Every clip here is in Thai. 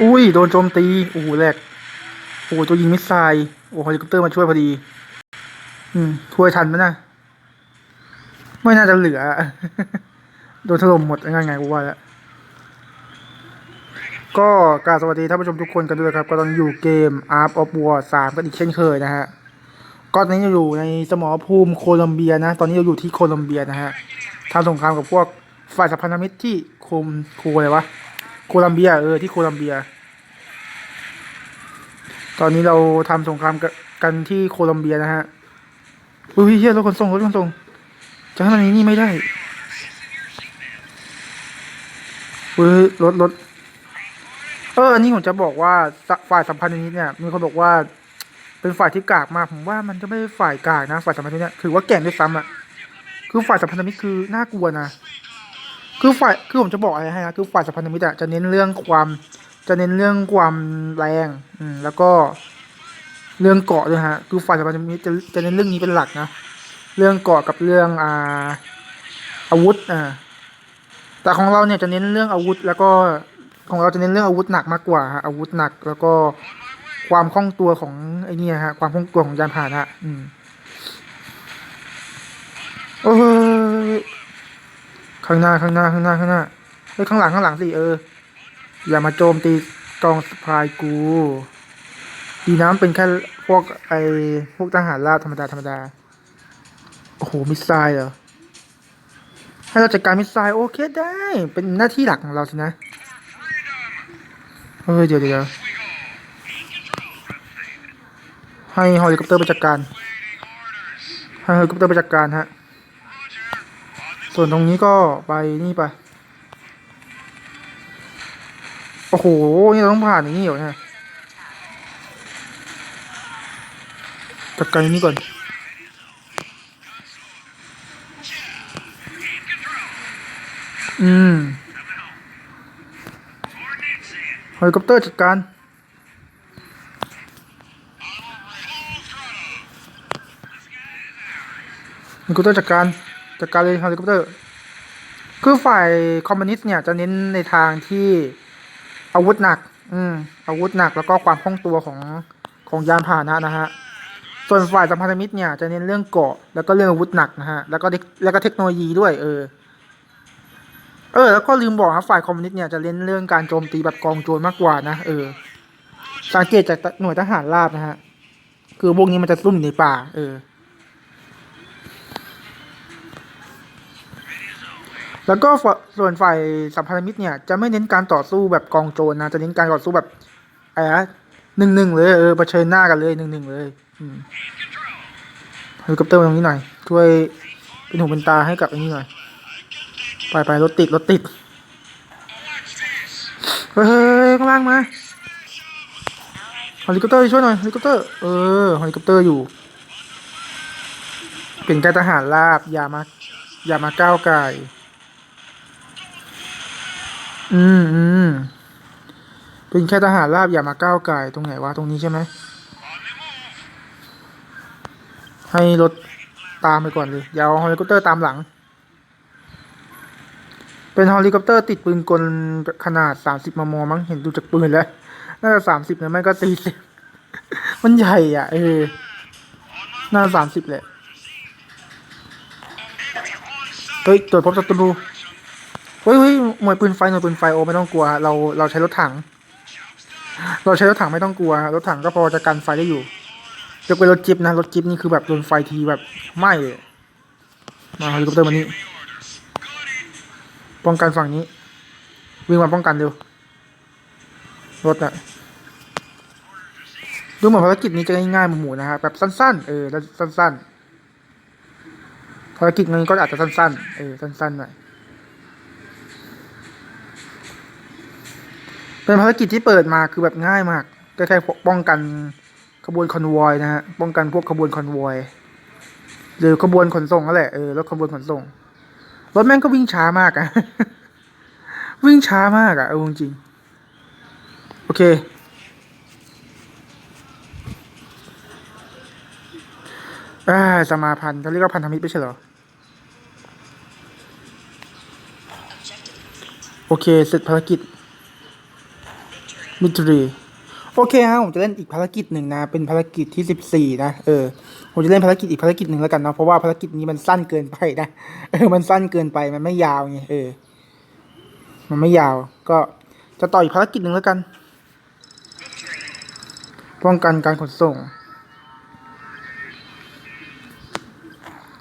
อุ้ย โดนโจมตี โอ้โหแหลกโอ้โหตัวยิงมิสไซล์โอ้เฮลิคอปเตอร์มาช่วยพอดี อืมช่วยทันไหมนะไม่น่าจะเหลือ โดนถล่มหมดง่ายไงกูว่าแล้วก็กราบสวัสดีท่านผู้ชมทุกคนกันด้วยครับ ก็ตอนอยู่เกม Art of War 3กันอีกเช่นเคยนะฮะก็ตอนนี้อยู่ในสมรภูมิโคลัมเบียนะ ตอนนี้เราอยู่ที่โคลัมเบียนะฮะทำสงครามกับพวกฝ่ายสัมพันธมิตรที่โคมโคอะไรวะ โคลัมเบีย เออ ที่โคลัมเบีย ตอนนี้เราทำสงครามกันที่โคลัมเบียนะฮะ อุ้ยเฮียรถขนส่งรถขนส่งจะให้มันนี่ไม่ได้เฮ้ยรถรถเออ อันนี้ผมจะบอกว่าฝ่ายสัมพันธ์นี้เนี่ย มีคนบอกว่า เป็นฝ่ายที่กากมาก ผมว่ามันจะไม่ฝ่ายกากนะ ฝ่ายสัมพันธ์นี้เนี่ยถือว่าแก่งด้วยซ้ำอะคือฝ่ายสัมพันธมิตรคือน่ากลัวนะ คือฝ่ายคือผมจะบอกอะไรให้นะคือฝ่ายสัมพันธมิตรอะจะเน้นเรื่องความจะเน้นเรื่องความแรงอืมแล้วก็เรื่องเกาะด้วยฮะคือฝ่ายสัมพันธมิตรจะจะเน้นเรื่องนี้เป็นหลักนะเรื่องเกาะกับเรื่องอ่าอาวุธอ่าแต่ของเราเนี่ยจะเน้นเรื่องอาวุธ แล้วก็ของเราจะเน้นเรื่องอาวุธหนักมากกว่าฮะอาวุธหนักแล้วก็ความคล่องตัวของไอ้นี่ฮะความคล่องตัวของยานพาหนะอืมโอ้ย ข้างหน้าข้างหน้าข้างหน้าข้างหน้าเฮ้ยข้างหลังข้างหลังสิเออ อย่ามาโจมตีกองสปายกูดีน้ำเป็นแค่พวกไอพวกทหารราบธรรมดาธรรมดาโอ้โหมิสไซล์เหรอให้เราจัดการมิสไซล์โอเคได้ เป็นหน้าที่หลักของเราสินะเฮ้ยเดี๋ยวเดี๋ยวให้เฮลิคอปเตอร์ไปจัดการให้เฮลิคอปเตอร์ไปจัดการฮะ ส่วนตรงนี้ก็ไปนี่ไป โอ้โห นี่เราต้องผ่านอย่างนี้เหรอเนี่ยจัดการอันนี้ก่อน อืมเฮลิคอปเตอร์จัดการเฮลิคอปเตอร์จัดการ จัดการเลยเฮลิคอปเตอร์ คือฝ่ายคอมมิวนิสต์เนี่ยจะเน้นในทางที่อาวุธหนัก อืม อาวุธหนักแล้วก็ความคล่องตัวของของยานพาหนะนะฮะ ส่วนฝ่ายสัมพันธมิตรเนี่ยจะเน้นเรื่องเกาะแล้วก็เรื่องอาวุธหนักนะฮะ แล้วก็แล้วก็เทคโนโลยีด้วย เออ เออ แล้วก็ลืมบอกครับฝ่ายคอมมิวนิสต์เนี่ยจะเน้นเรื่องการโจมตีแบบกองโจรมากกว่านะ เออ สังเกตจากหน่วยทหารราบนะฮะ คือพวกนี้มันจะซุ่มในป่า เออ แล้วก็ส่วนฝ่ายสัมพันธมิตรเนี่ยจะไม่เน้นการต่อสู้แบบกองโจรนะจะเน้นการต่อสู้แบบอะไรนะหนึ่งหนึ่งเลยเออเผชิญหน้ากันเลยหนึ่งหนึ่งเลยเฮลิคอปเตอร์มาตรงนี้หน่อยช่วยเป็นหูเป็นตาให้กับอันนี้หน่อยไปไปรถติดรถติดเฮ้ยข้างล่างมาเฮลิคอปเตอร์ช่วยหน่อยเฮลิคอปเตอร์เออเฮลิคอปเตอร์อยู่ เป็นการทหารราบอย่ามาอย่ามาก้าวไก่ อืมอืมเป็นแค่ทหารราบอย่ามาก้าวไก่ตรงไหนวะตรงนี้ใช่ไหม ให้รถตามไปก่อนเลยอย่าเอาเฮลิคอปเตอร์ตามหลัง เป็นเฮลิคอปเตอร์ติดปืนกลขนาดสามสิบมมมั้งเห็นดูจากปืนแล้ว น่าจะสามสิบนะไม่ก็สี่สิบมันใหญ่อะ เออ น่าสามสิบแหละ เฮ้ยตรวจพบศัตรู เฮ้ยเฮ้ยหน่วยปืนไฟหน่วยปืนไฟโอไม่ต้องกลัว เราเราใช้รถถัง เราใช้รถถังไม่ต้องกลัว รถถังก็พอจะกันไฟได้อยู่ยกเป็นรถจิ๊บนะรถจิ๊บนี่คือแบบโดนไฟทีแบบไหม้เลยมาเฮลิคอปเตอร์มานี่ป้องกันฝั่งนี้ วิ่งมาป้องกันเร็วรถอะดูเหมือนภารกิจนี้จะง่ายๆหมู่ๆนะครับแบบสั้นๆเออแล้วสั้นๆภารกิจนี้ก็อาจจะสั้นๆเออสั้นๆหน่อย เป็นภารกิจที่เปิดมาคือแบบง่ายมากก็แค่ป้องกันขบวนคอนวอยนะฮะ ป้องกันพวกขบวนคอนวอยหรือขบวนขนส่งนั่นแหละเออรถขบวนขนส่งรถแม่งก็วิ่งช้ามากอะวิ่งช้ามากอะเอาจริงๆโอเค อ่าสมาพันธ์เขาเรียกว่าพันธมิตรไม่ใช่เหรอ โอเคเสร็จภารกิจ มิตรีโอเคฮะผมจะเล่นอีกภารกิจหนึ่งนะ เป็นภารกิจที่สิบสี่นะเออผมจะเล่นภารกิจอีกภารกิจหนึ่งแล้วกันเนาะเพราะว่าภารกิจนี้มันสั้นเกินไปนะเออมันสั้นเกินไปมันไม่ยาวไงเออ มันไม่ยาว ก็จะต่ออีกภารกิจหนึ่งแล้วกัน ป้องกันการขนส่ง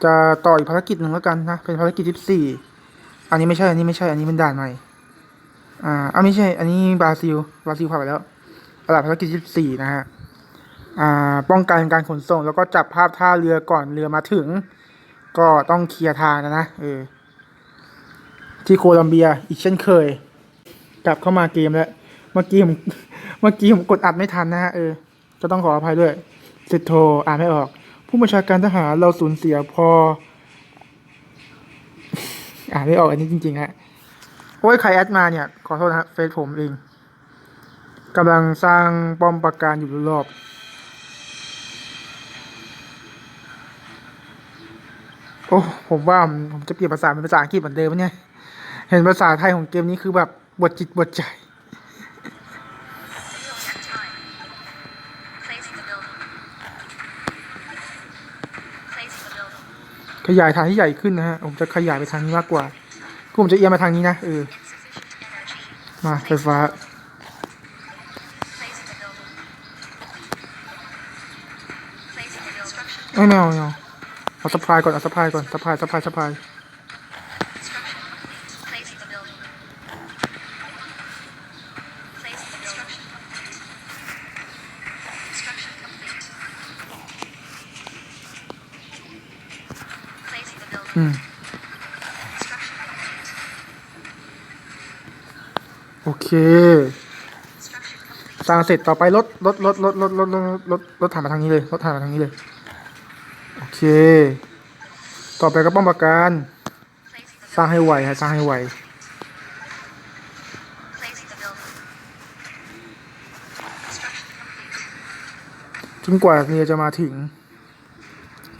จะต่ออีกภารกิจหนึ่งแล้วกันนะเป็นภารกิจที่สี่อันนี้ไม่ใช่อันนี้ไม่ใช่อันนี้เป็นด่านใหม่ อ่าอ่าไม่ใช่ อันนี้บราซิล บราซิลผ่านไปแล้วระดับภารกิจที่สี่นะฮะ อ่า ป้องกันการขนส่ง แล้วก็จับภาพท่าเรือก่อนเรือมาถึง ก็ต้องเคลียร์ทางนะนะ เออ ที่โคลัมเบียอีกเช่นเคย กลับเข้ามาเกมแล้ว เมื่อกี้ผม เมื่อกี้ผมกดอัดไม่ทันนะฮะ เออจะต้องขออภัยด้วยสิทโทอ่านไม่ออก ผู้บัญชาการทหารเราสูญเสียพอ อ่านไม่ออกอันนี้จริงๆฮะ โอ้ยใครแอดมาเนี่ย ขอโทษนะฮะเฟซผมเองกำลังสร้างป้อมปราการอยู่รอบโอ้ผมว่าผมจะเปลี่ยนภาษาเป็นภาษาอังกฤษเหมือนเดิมปะเนี่ย เห็นภาษาไทยของเกมนี้คือแบบบทจิตบทใจขยายทางที่ใหญ่ขึ้นนะฮะ ผมจะขยายไปทางนี้มากกว่า ผมจะเอียงมาทางนี้นะเออมาไฟฟ้า ไม่แมวแมวเอาสปายก่อนเอาสปายก่อนสปายสปายสปายอืม เคสร้างเสร็จต่อไปรถรถรถรถรถรถรถรถรถถ่านมาทางนี้เลยรถถ่านมาทางนี้เลย โอเค ต่อไปก็ป้อมปราการ สร้างให้ไวฮะสร้างให้ไวจนกว่าเรือจะมาถึง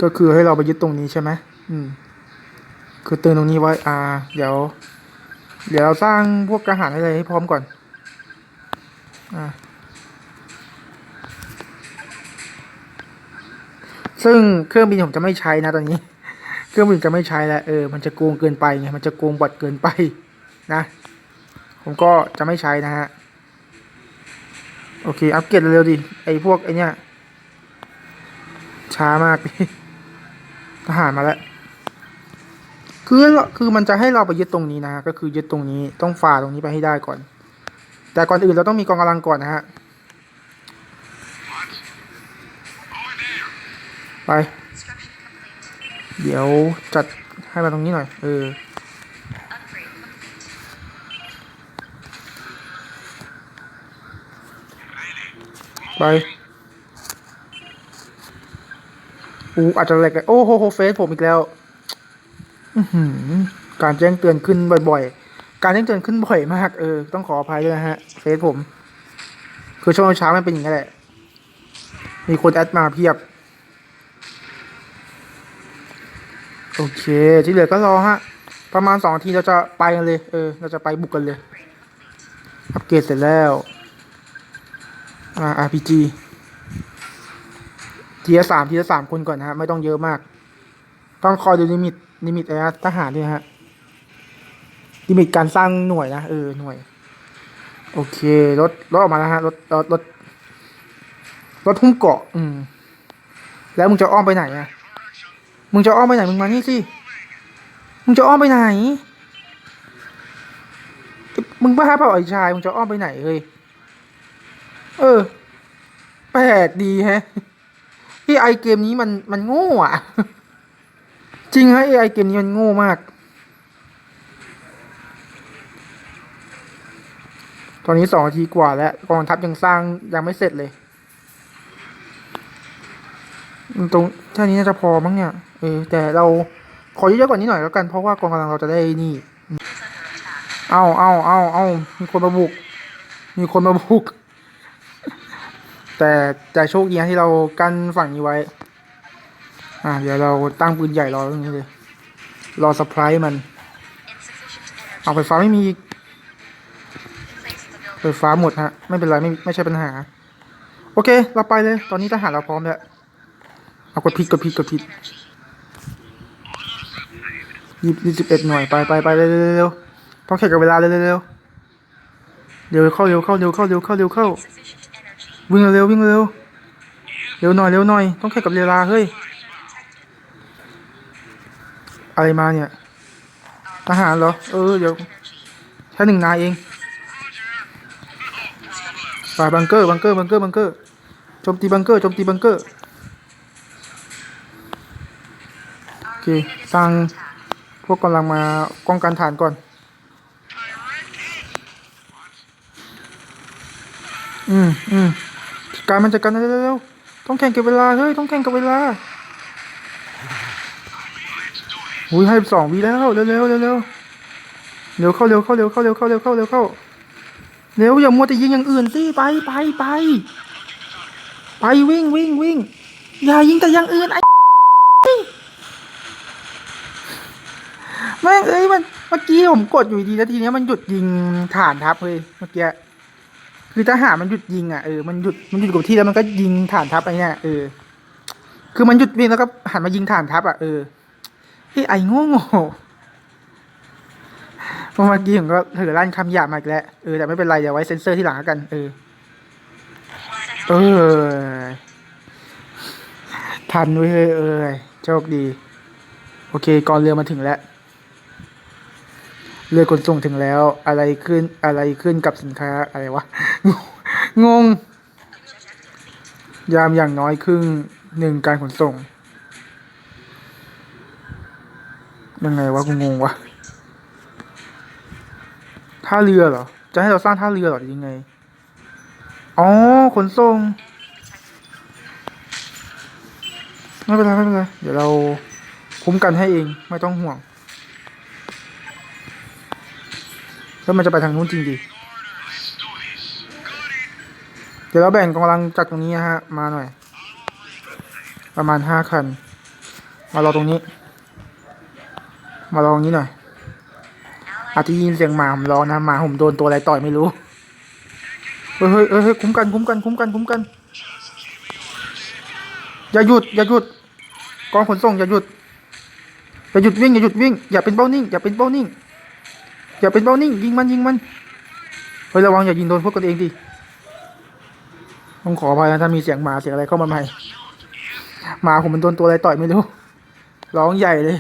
ก็คือให้เราไปยึดตรงนี้ใช่ไหมอืม คือเตือนตรงนี้ไว้ อ่า เดี๋ยว เดี๋ยวเราสร้างพวกกระหารอะไรให้พร้อมก่อนอ่าซึ่งเครื่องบินผมจะไม่ใช้นะตอนนี้ เครื่องบินจะไม่ใช้แล้วเออ มันจะโกงเกินไปไง มันจะโกงบอดเกินไปนะ ผมก็จะไม่ใช้นะฮะ โอเค อัปเกรดเร็วดิ ไอพวกไอเนี้ยช้ามากทหารมาแล้ว คือคือมันจะให้เราไปยึดตรงนี้นะก็คือยึดตรงนี้ต้องฝ่าตรงนี้ไปให้ได้ก่อน แต่ก่อนอื่นเราต้องมีกองกำลังก่อนนะฮะไปเดี๋ยวจัดให้มาตรงนี้หน่อย เออ ไปอูอาจจะแหลกเลยโอ้โหโหเฟซผมอีกแล้ว การแจ้งเตือนขึ้นบ่อยๆ การแจ้งเตือนขึ้นบ่อยมากเออ ต้องขออภัยด้วยนะฮะเฟซผม คือช่วงเช้ามันเป็นอย่างนี้แหละ มีคนแอดมาเพียบ โอเค ที่เหลือก็รอฮะ ประมาณสองนาทีเราจะไปกันเลย เออ เราจะไปบุกกันเลย อัปเกรดเสร็จแล้ว อ่า RPG ทีละสามทีละสามคนก่อนนะฮะ ไม่ต้องเยอะมาก ต้องคอยดูลิมิตลิมิตอะไรนะทหารด้วยฮะลิมิตการสร้างหน่วยนะเออหน่วย โอเครถรถออกมาแล้วฮะรถรถรถรถทุ่มเกาะ อืม แล้วมึงจะอ้อมไปไหนอะมึงจะอ้อมไปไหนมึงมานี่สิมึงจะอ้อมไปไหนมึงบ้าเปล่าไอ้ชายมึงจะอ้อมไปไหนเฮ้ยเออแปลกดีแฮะที่ไอเกมนี้มันมันโง่อะ จริงฮะไอเกมนี้มันโง่มาก ตอนนี้สองนาทีกว่าแล้วกองทัพยังสร้างยังไม่เสร็จเลย ตรงแค่นี้น่าจะพอมั้งเนี่ย เออแต่เราขอเยอะๆกว่านี้หน่อยแล้วกันเพราะว่ากองกำลังเราจะได้นี่ เอาเอาเอาเอามีคนมาบุก มีคนมาบุก แต่แต่โชคดีนะที่เรากันฝั่งนี้ไว้ อ่าเดี๋ยวเราตั้งปืนใหญ่รอตรงนี้เลย รอสปายมัน เอาไฟฟ้าไม่มีไฟฟ้าหมดฮะ ไม่เป็นไร ไม่ไม่ใช่ปัญหา โอเค เราไปเลย ตอนนี้ทหารเราพร้อมแล้ว เอากดผิดกดผิดกดผิดยี่สิบเอ็ดหน่วยไปไปไปเร็วเร็วเร็วต้องแข่งกับเวลาเร็วเร็วเร็วเร็วเข้าเร็วเข้าเร็วเข้าเร็วเข้าเร็วเข้าวิ่งเร็ววิ่งเร็วเร็วหน่อยเร็วหน่อย ต้องแข่งกับเวลาเฮ้ย อะไรมาเนี่ย ทหารเหรอ เออ เดี๋ยวแค่หนึ่งนายเองฝ่ายบังเกอร์ บังเกอร์ บังเกอร์ บังเกอร์ โจมตีบังเกอร์ โจมตีบังเกอร์ โอเค สร้างพวกกำลังมาป้องกันฐานก่อน อืมอืมการมันจัดการเร็วๆต้องแข่งกับเวลา เฮ้ย ต้องแข่งกับเวลา อุ้ยให้สองวีแล้วเร็วๆเร็วเร็วเร็วเข้าเร็วเข้าเร็วเข้าเร็วเข้าเร็วเข้าเร็วเข้าเร็วอย่ามัวแต่ยิงอย่างอื่นสิไปไปไปไปวิ่งวิ่งวิ่งอย่ายิงแต่อย่างอื่นไอ้แม่งเอ้ยมันเมื่อกี้ผมกดอยู่ดีแล้วทีเนี้ยมันหยุดยิงฐานทัพเลยเมื่อกี้คือทหารมันหยุดยิงอะเออมันหยุดมันหยุดกับที่แล้วมันก็ยิงฐานทัพไอ้เนี่ยเออคือมันหยุดวิ่งแล้วก็หันมายิงฐานทัพอะเออ ไอ้ไอ้โง่โง่เมื่อกี้ผมก็เถือลั่นคำหยาบมาอีกแล้วเออแต่ไม่เป็นไรเดี๋ยวไว้เซ็นเซอร์ที่หลังแล้วกัน เออ เออ ทันเว้ยเฮ้ยเออโชคดี โอเคก่อนเรือมาถึงแล้ว เรือขนส่งถึงแล้ว อะไรขึ้นอะไรขึ้นกับสินค้าอะไรวะ งง ยามอย่างน้อยครึ่งหนึ่งการขนส่ง ยังไงวะกูงงวะท่าเรือเหรอ จะให้เราสร้างท่าเรือเหรอยังไง อ๋อ ขนส่งไม่เป็นไรไม่เป็นไร เดี๋ยวเราคุ้มกันให้เองไม่ต้องห่วง แล้วมันจะไปทางนู้นจริงดิ เดี๋ยวเราแบ่งกำลังจากตรงนี้นะฮะ มาหน่อย ประมาณห้าคัน มารอตรงนี้ มารองนี้หน่อย อาจจะยินเสียงหมาผมร้องนะหมาผมโดนตัวอะไรต่อยไม่รู้เฮ้ยเฮ้ยเฮ้ยเฮ้ยคุ้มกันคุ้มกันคุ้มกันคุ้มกัน อย่าหยุด อย่าหยุด กองขนส่งอย่าหยุด อย่าหยุดวิ่งอย่าหยุดวิ่ง อย่าเป็นเป้านิ่งอย่าเป็นเป้านิ่ง อย่าเป็นเป้านิ่งยิงมันยิงมัน เฮ้ยระวังอย่ายิงโดนพวกกันเองดิต้องขออภัยนะถ้ามีเสียงหมาเสียงอะไรเข้ามาใหม่หมาผมมันโดนตัวอะไรต่อยไม่รู้ร้องใหญ่เลย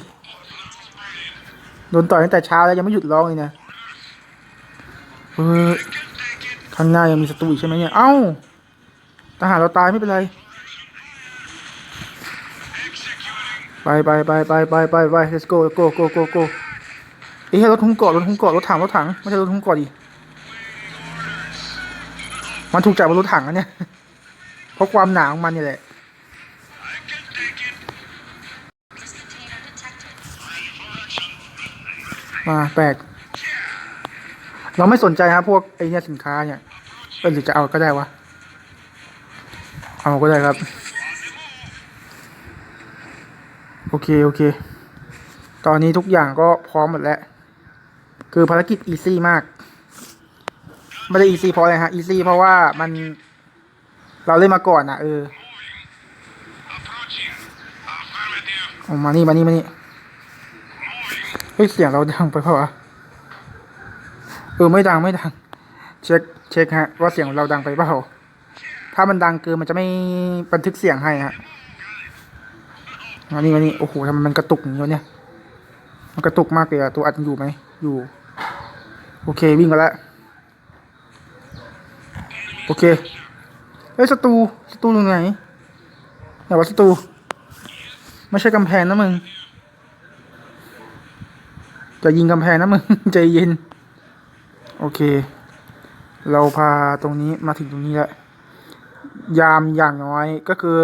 โดนต่อยตั้งแต่เช้าแล้วยังไม่หยุดร้องเลยนะเออข้างหน้ายังมีศัตรูอีกใช่ไหมเนี่ย เอ้า ทหารเราตายไม่เป็นไร ไปไปไปไปไปไปไป let's go go go go go เอ้ยรถทุ่งเกาะรถทุ่งเกาะรถถังรถถังไม่ใช่รถทุ่งเกาะดิ มันถูกจับบนรถถังอันเนี่ย เพราะความหนาของมันนี่แหละ มาแปลก เราไม่สนใจครับพวกไอเนี่ยสินค้าเนี่ยเออหรือจะเอาก็ได้วะ เอาก็ได้ครับ โอเค โอเค ตอนนี้ทุกอย่างก็พร้อมหมดแล้ว คือภารกิจอีซี่มาก ไม่ได้อีซี่เพราะอะไรฮะ อีซี่เพราะว่ามัน เราเล่นมาก่อนอะเออเอมานี่ มานี่ มานี่ เฮ้ยเสียงเราดังไปเปล่าวะเออไม่ดังไม่ดัง เช็คเช็คฮะ ว่าเสียงเราดังไปเปล่าถ้ามันดังเกินมันจะไม่บันทึกเสียงให้ฮะมานี่มานี่โอ้โหทำไมมันกระตุกอย่างนี้เนี่ยมันกระตุกมากเลยอะตัวอัดอยู่ไหมอยู่ โอเควิ่งมาแล้วโอเคเฮ้ยศัตรูศัตรูตรงไหนไหนวะศัตรูไม่ใช่กำแพงนะมึง จะยิงกำแพงนะมึง ใจเย็น โอเค เราพาตรงนี้มาถึงตรงนี้แล้วยามอย่างน้อยก็คือ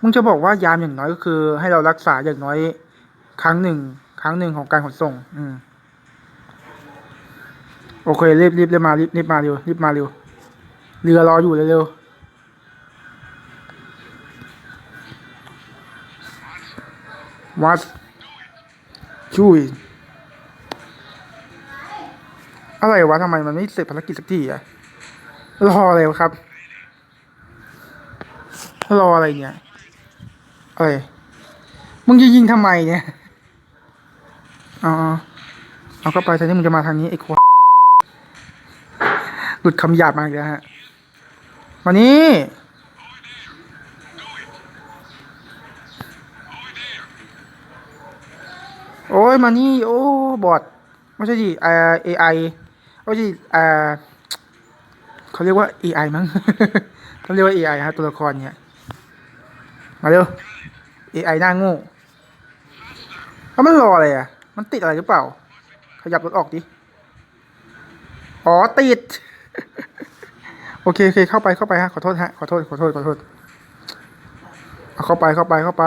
มึงจะบอกว่ายามอย่างน้อยก็คือ ให้เรารักษาอย่างน้อย ครั้งหนึ่ง ครั้งหนึ่งของการขนส่ง อืมโอเครีบรีบเรีบมารีบรีบมาเร็วรีบมาเร็วเรือรออยู่เร็ววัดช่วย อะไรวะทำไมมันไม่เสร็จภารกิจสักทีอะรออะไรวะครับ รออะไรเนี่ยเอ้ยมึงจะยิงทำไมเนี่ยอ๋อเอาเข้าไปแทนที่มึงจะมาทางนี้ไอ้ควาหลุดคำหยาบมาอีกแล้วฮะมานี่โอ้ยมานี่ โอ้ บอดไม่ใช่ดิเอ่อ AI ไม่ใช่เอ่อเขาเรียกว่า AI มั้งเขาเรียกว่า AI ฮะตัวละครเนี่ย มาเร็ว AI หน้าง่แล้วมันรออะไรอะ มันติดอะไรหรือเปล่า ขยับรถออกดิ อ๋อ ติด โอเคโอเคเข้าไปเข้าไปฮะ ขอโทษฮะ ขอโทษ ขอโทษ ขอโทษเอาเข้าไปเข้าไปเข้าไป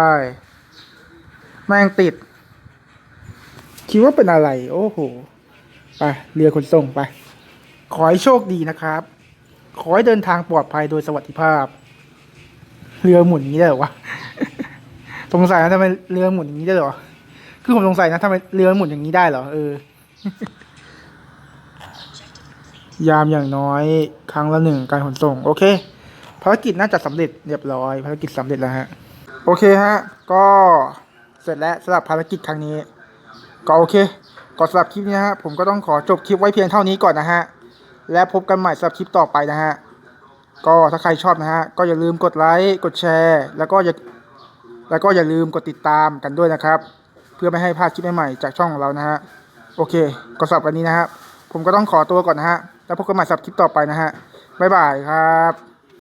แม่งติด คิดว่าเป็นอะไร โอ้โห ไปเรือขนส่งไป ขอให้โชคดีนะครับ ขอให้เดินทางปลอดภัยโดยสวัสดิภาพ เรือหมุนอย่างนี้ได้เหรอวะสงสัยนะทำไมเรือหมุนอย่างนี้ได้เหรอ คือผมสงสัยนะทำไมเรือหมุนอย่างนี้ได้เหรอเออ ยามอย่างน้อยครั้งละหนึ่งการขนส่ง โอเคภารกิจน่าจะสำเร็จเรียบร้อย ภารกิจสำเร็จแล้วฮะ โอเคฮะ ก็เสร็จแล้วสำหรับภารกิจครั้งนี้ ก็โอเค ก่อนสำหรับคลิปนี้นะฮะผมก็ต้องขอจบคลิปไว้เพียงเท่านี้ก่อนนะฮะ และพบกันใหม่สำหรับคลิปต่อไปนะฮะ ก็ถ้าใครชอบนะฮะ ก็อย่าลืมกดไลค์กดแชร์ แล้วก็อย่าแล้วก็อย่าลืมกดติดตามกันด้วยนะครับ เพื่อไม่ให้พลาดคลิปใหม่ๆจากช่องของเรานะฮะโอเคก็สำหรับวันนี้นะฮะผมก็ต้องขอตัวก่อนนะฮะแล้วพบกันใหม่สำหรับคลิปต่อไปนะฮะบ๊ายบายครับ